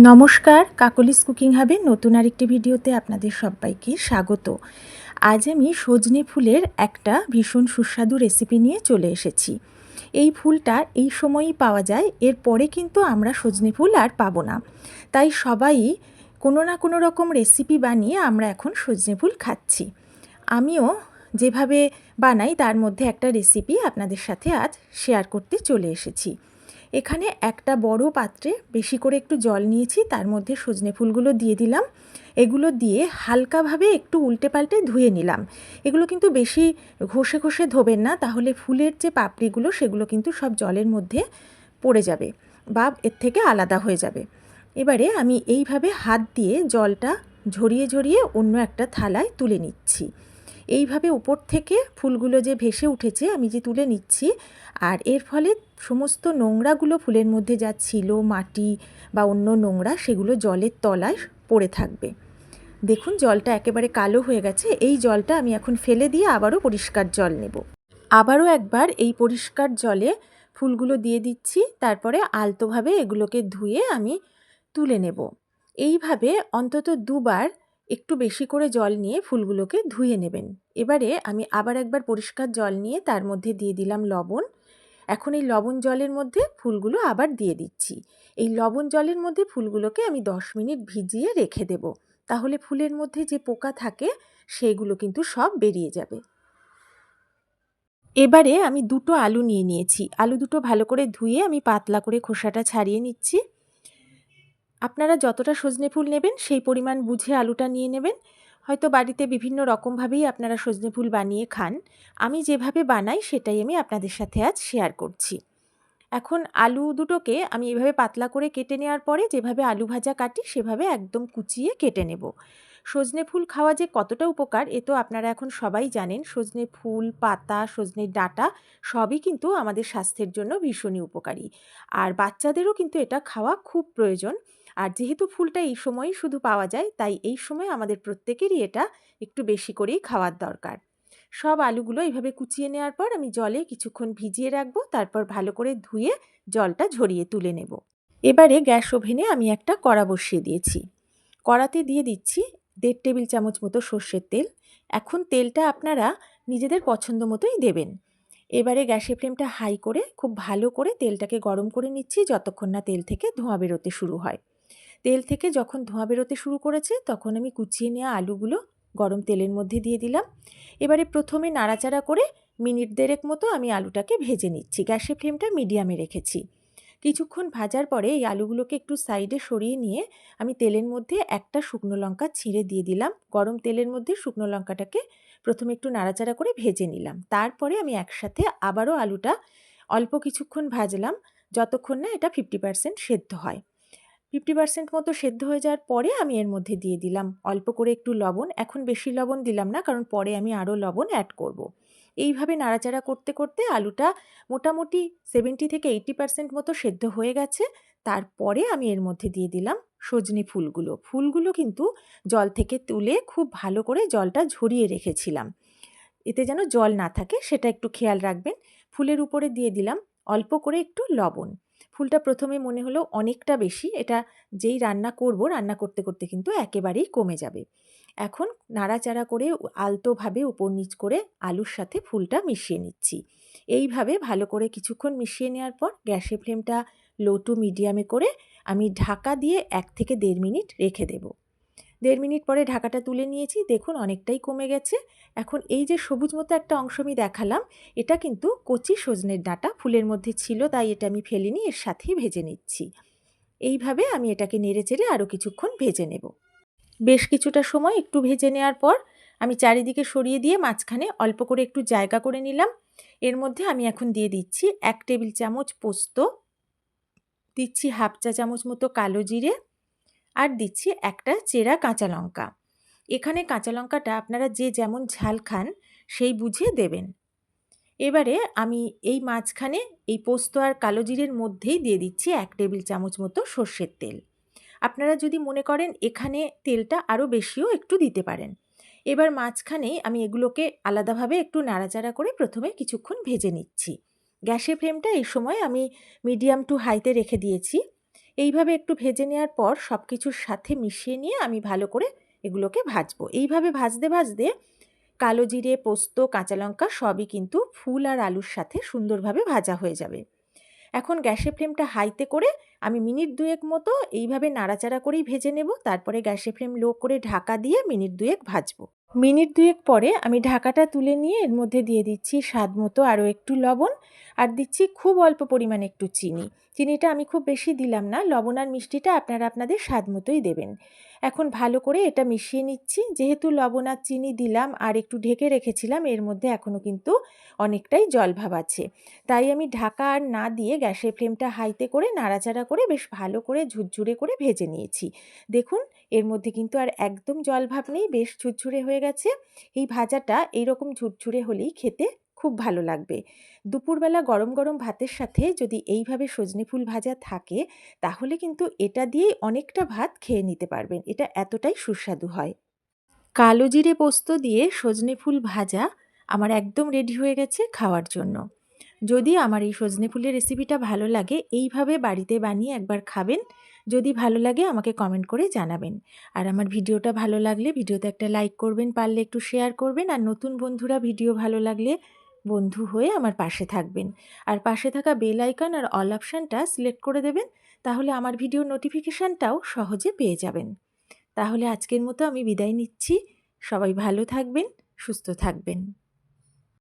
নমস্কার, কাকলিস কুকিং হাবে নতুন আরেকটি ভিডিওতে আপনাদের সবাইকে স্বাগত। আজ আমি সজনে ফুলের একটা ভীষণ সুস্বাদু রেসিপি নিয়ে চলে এসেছি। এই ফুলটা এই সময়ই পাওয়া যায় এরপরে কিন্তু আমরা সজনে ফুল আর পাবো না। তাই সবাই কোনো না কোনো রকম রেসিপি বানিয়ে আমরা এখন সজনে ফুল খাচ্ছি। আমিও যেভাবে বানাই তার মধ্যে একটা রেসিপি আপনাদের সাথে আজ শেয়ার করতে চলে এসেছি। এখানে একটা বড় পাত্রে বেশি করে একটু জল নিয়েছি, তার মধ্যে সজনে ফুলগুলো দিয়ে দিলাম। এগুলো দিয়ে হালকাভাবে একটু উল্টে পাল্টে ধুয়ে নিলাম। এগুলো কিন্তু বেশি ঘষে ঘষে ধোবেন না, তাহলে ফুলের যে পাপড়িগুলো, সেগুলো কিন্তু সব জলের মধ্যে পড়ে যাবে বা এর থেকে আলাদা হয়ে যাবে। এবারে আমি এইভাবে হাত দিয়ে জলটা ঝরিয়ে ঝরিয়ে অন্য একটা থালায় তুলে নিচ্ছি। এইভাবে উপর থেকে ফুলগুলো যে ভেসে উঠেছে আমি যে তুলে নিচ্ছি, আর এর ফলে সমস্ত নোংরাগুলো ফুলের মধ্যে যা ছিল, মাটি বা অন্য নোংরা, সেগুলো জলের তলায় পড়ে থাকবে। দেখুন, জলটা একেবারে কালো হয়ে গেছে। এই জলটা আমি এখন ফেলে দিয়ে আবারও পরিষ্কার জল নেব। আবারও একবার এই পরিষ্কার জলে ফুলগুলো দিয়ে দিচ্ছি, তারপরে আলতোভাবে এগুলোকে ধুয়ে আমি তুলে নেব। এইভাবে অন্তত দুবার একটু বেশি করে জল নিয়ে ফুলগুলোকে ধুয়ে নেবেন। এবারে আমি আবার একবার পরিষ্কার জল নিয়ে তার মধ্যে দিয়ে দিলাম লবণ। এখন এই লবণ জলের মধ্যে ফুলগুলো আবার দিয়ে দিচ্ছি। এই লবণ জলের মধ্যে ফুলগুলোকে আমি দশ মিনিট ভিজিয়ে রেখে দেব। তাহলে ফুলের মধ্যে যে পোকা থাকে, সেগুলো কিন্তু সব বেরিয়ে যাবে। এবারে আমি দুটো আলু নিয়ে নিয়েছি। আলু দুটো ভালো করে ধুয়ে আমি পাতলা করে খোসাটা ছাড়িয়ে নিচ্ছি। আপনারা যতটা সজনে ফুল নেবেন, সেই পরিমাণ বুঝে আলুটা নিয়ে নেবেন। হয়তো বাড়িতে বিভিন্ন রকমভাবেই আপনারা সজনে ফুল বানিয়ে খান। আমি যেভাবে বানাই, সেটাই আমি আপনাদের সাথে আজ শেয়ার করছি। এখন আলু দুটোকে আমি এভাবে পাতলা করে কেটে নেওয়ার পরে, যেভাবে আলু ভাজা কাটি, সেভাবে একদম কুচিয়ে কেটে নেব। সজনে ফুল খাওয়া যে কতটা উপকার, এ তো আপনারা এখন সবাই জানেন। সজনে ফুল, পাতা সজনের ডাটা, সবই কিন্তু আমাদের স্বাস্থ্যের জন্য ভীষণই উপকারী। আর বাচ্চাদেরও কিন্তু এটা খাওয়া খুব প্রয়োজন। আর যেহেতু ফুলটা এই সময়ই শুধু পাওয়া যায়, তাই এই সময় আমাদের প্রত্যেকেরই এটা একটু বেশি করেই খাওয়ার দরকার। সব আলুগুলো এইভাবে কুচিয়ে নেওয়ার পর আমি জলে কিছুক্ষণ ভিজিয়ে রাখব, তারপর ভালো করে ধুয়ে জলটা ঝরিয়ে তুলে নেব। এবারে গ্যাস ওভেনে আমি একটা কড়া বসিয়ে দিয়েছি। কড়াতে দিয়ে দিচ্ছি দেড় টেবিল চামচ মতো সর্ষের তেল। এখন তেলটা আপনারা নিজেদের পছন্দ মতোই দেবেন। এবারে গ্যাসের ফ্লেমটা হাই করে খুব ভালো করে তেলটাকে গরম করে নিচ্ছি, যতক্ষণ না তেল থেকে ধোঁয়া বেরোতে শুরু হয়। তেল থেকে যখন ধোঁয়া বেরোতে শুরু করেছে, তখন আমি কুচিয়ে নেওয়া আলুগুলো গরম তেলের মধ্যে দিয়ে দিলাম। এবারে প্রথমে নাড়াচাড়া করে মিনিট দেড়েক মতো আমি আলুটাকে ভেজে নিচ্ছি। গ্যাসের ফ্লেমটা মিডিয়ামে রেখেছি। কিছুক্ষণ ভাজার পরে এই আলুগুলোকে একটু সাইডে সরিয়ে নিয়ে আমি তেলের মধ্যে একটা শুকনো লঙ্কা ছিঁড়ে দিয়ে দিলাম। গরম তেলের মধ্যে শুকনো লঙ্কাটাকে প্রথমে একটু নাড়াচাড়া করে ভেজে নিলাম। তারপরে আমি একসাথে আবারও আলুটা অল্প কিছুক্ষণ ভাজলাম, যতক্ষণ না এটা ফিফটি পার্সেন্ট সেদ্ধ হয়। ফিফটি পার্সেন্ট মতো সেদ্ধ হয়ে যাওয়ার পরে আমি এর মধ্যে দিয়ে দিলাম। অল্প করে একটু লবণ, এখন বেশি লবণ দিলাম না, কারণ পরে আমি আরও লবণ অ্যাড করব। এইভাবে নাড়াচাড়া করতে করতে আলুটা মোটামুটি সেভেন্টি থেকে এইটি পার্সেন্ট মতো সেদ্ধ হয়ে গেছে। তারপরে আমি এর মধ্যে দিয়ে দিলাম সজনে ফুলগুলো। ফুলগুলো কিন্তু জল থেকে তুলে খুব ভালো করে জলটা ঝরিয়ে রেখেছিলাম। এতে যেন জল না থাকে, সেটা একটু খেয়াল রাখবেন। ফুলের উপরে দিয়ে দিলাম অল্প করে একটু লবণ। ফুলটা প্রথমে মনে হলো অনেকটা বেশি, এটা যেই রান্না করব, রান্না করতে করতে কিন্তু একেবারেই কমে যাবে। এখন নাড়াচাড়া করে আলতোভাবে উপর নিচ করে আলুর সাথে ফুলটা মিশিয়ে নিচ্ছি। এইভাবে ভালো করে কিছুক্ষণ মিশিয়ে নেওয়ার পর গ্যাসের ফ্লেমটা লো টু মিডিয়ামে করে আমি ঢাকা দিয়ে এক থেকে দেড় মিনিট রেখে দেবো। দেড় মিনিট পরে ঢাকাটা তুলে নিয়েছি, দেখুন অনেকটাই কমে গেছে। এখন এই যে সবুজ মতো একটা অংশ আমি দেখালাম, এটা কিন্তু কচি সজনের ডাঁটা, ফুলের মধ্যে ছিল, তাই এটা আমি ফেলিনি, এর সাথেই ভেজে নিচ্ছি। এইভাবে আমি এটাকে নেড়ে চেড়ে আরও কিছুক্ষণ ভেজে নেব। বেশ কিছুটা সময় একটু ভেজে নেওয়ার পর, আমি চারিদিকে সরিয়ে দিয়ে মাঝখানে অল্প করে একটু জায়গা করে নিলাম। এর মধ্যে আমি এখন দিয়ে দিচ্ছি এক টেবিল চামচ পোস্ত, দিচ্ছি হাফ চা চামচ মতো কালো জিরে আর দিচ্ছি একটা চেরা কাঁচা লঙ্কা। এখানে কাঁচা লঙ্কাটা আপনারা যে যেমন ঝাল খান, সেই বুঝে দেবেন। এবারে আমি এই মাঝখানে এই পোস্ত আর কালো জিরের মধ্যেই দিয়ে দিচ্ছি এক টেবিল চামচ মতো সর্ষের তেল। আপনারা যদি মনে করেন এখানে তেলটা আরও বেশিও একটু দিতে পারেন। এবার মাঝখানে আমি এগুলোকে আলাদাভাবে একটু নাড়াচাড়া করে প্রথমে কিছুক্ষণ ভেজে নিচ্ছি। গ্যাসের ফ্লেমটা এই সময় আমি মিডিয়াম টু হাইতে রেখে দিয়েছি। এইভাবে একটু ভেজে নেওয়ার পর সব কিছুর সাথে মিশিয়ে নিয়ে আমি ভালো করে এগুলোকে ভাজবো। এইভাবে ভাজতে ভাজতে কালো জিরে, পোস্ত, কাঁচা লঙ্কা সবই কিন্তু ফুল আর আলুর সাথে সুন্দরভাবে ভাজা হয়ে যাবে। এখন গ্যাসের ফ্লেমটা হাইতে করে আমি মিনিট দুয়েক মতো এইভাবে নাড়াচাড়া করেই ভেজে নেব। তারপরে গ্যাসের ফ্লেম লো করে ঢাকা দিয়ে মিনিট দুয়েক ভাজবো। মিনিট দুয়েক পরে আমি ঢাকাটা তুলে নিয়ে এর মধ্যে দিয়ে দিচ্ছি স্বাদ মতো আরও একটু লবণ আর দিচ্ছি খুব অল্প পরিমাণে একটু চিনি। চিনিটা আমি খুব বেশি দিলাম না, লবণ আর মিষ্টিটা আপনারা আপনাদের স্বাদ মতোই দেবেন। এখন ভালো করে এটা মিশিয়ে নিচ্ছি। যেহেতু লবণ আর চিনি দিলাম আর একটু ঢেকে রেখেছিলাম, এর মধ্যে এখনও কিন্তু অনেকটাই জলভাব আছে। তাই আমি ঢাকা আর না দিয়ে গ্যাসের ফ্লেমটা হাইতে করে নাড়াচাড়া করে বেশ ভালো করে ঝুরঝুরে করে ভেজে নিয়েছি। দেখুন, এর মধ্যে কিন্তু আর একদম জলভাব নেই, বেশ ঝুরঝুরে হয়ে গেছে। এই ভাজাটা এইরকম ঝুরঝুরে হলেই খেতে খুব ভালো লাগবে। দুপুরবেলা গরম গরম ভাতের সাথে যদি এইভাবে সজনে ফুল ভাজা থাকে, তাহলে কিন্তু এটা দিয়েই অনেকটা ভাত খেয়ে নিতে পারবেন। এটা এতটাই সুস্বাদু হয়। কালো জিরে পোস্ত দিয়ে সজনে ফুল ভাজা আমার একদম রেডি হয়ে গেছে খাওয়ার জন্য। যদি আমার এই সজনে ফুলের রেসিপিটা ভালো লাগে, এইভাবে বাড়িতে বানিয়ে একবার খাবেন। যদি ভালো লাগে, আমাকে কমেন্ট করে জানাবেন। আর আমার ভিডিওটা ভালো লাগলে ভিডিওতে একটা লাইক করবেন, পারলে একটু শেয়ার করবেন। আর নতুন বন্ধুরা ভিডিও ভালো লাগলে বন্ধু হয়ে আমার পাশে থাকবেন। আর পাশে থাকা বেল আইকন আর অল অপশানটা সিলেক্ট করে দেবেন, তাহলে আমার ভিডিওর নোটিফিকেশানটাও সহজে পেয়ে যাবেন। তাহলে আজকের মতো আমি বিদায় নিচ্ছি। সবাই ভালো থাকবেন, সুস্থ থাকবেন।